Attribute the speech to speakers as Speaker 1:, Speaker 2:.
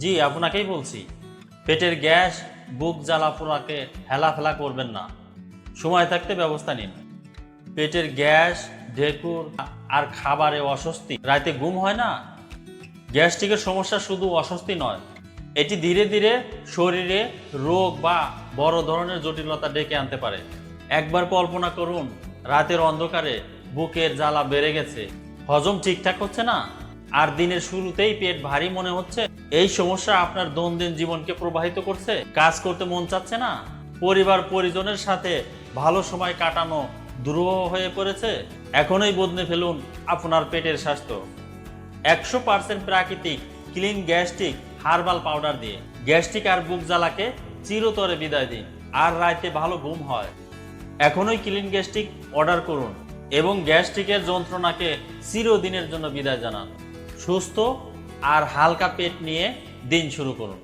Speaker 1: জি, আপনাকেই বলছি, পেটের গ্যাস, বুক জ্বালা পোড়াকে হেলাফেলা করবেন না। সময় থাকতে ব্যবস্থা নিন। পেটের গ্যাস, ঢেকুর আর খাবারে অস্বস্তি। রাতে ঘুম হয় না? গ্যাস্ট্রিকের সমস্যা শুধু অস্বস্তি নয়, এটি ধীরে ধীরে শরীরে রোগ বা বড় ধরনের জটিলতা ডেকে আনতে পারে। একবার কল্পনা করুন, রাতের অন্ধকারে বুকের জ্বালা বেড়ে গেছে। হজম ঠিকঠাক হচ্ছে না? আর দিনের শুরুতেই পেট ভারী মনে হচ্ছে। এই সমস্যা আপনার দৈনন্দিন জীবনকে প্রবাহিত করছে। কাজ করতে মন চাচ্ছে না। পরিবার, পরিজনের সাথে ভালো সময় কাটানো দুরূহ হয়ে পড়েছে। এখনই বদলে ফেলুন আপনার পেটের স্বাস্থ্য। একশো পার্সেন্ট প্রাকৃতিক ক্লিন গ্যাস্ট্রিক হার্বাল পাউডার দিয়ে গ্যাস্ট্রিক আর বুক জ্বালাকে চিরতরে বিদায় দিন, আর রাতে ভালো ঘুম হয়। এখনই ক্লিন গ্যাস্ট্রিক অর্ডার করুন এবং গ্যাস্ট্রিকের যন্ত্রণাকে চিরদিনের জন্য বিদায় জানান। সুস্থ আর হালকা পেট নিয়ে দিন শুরু করুন।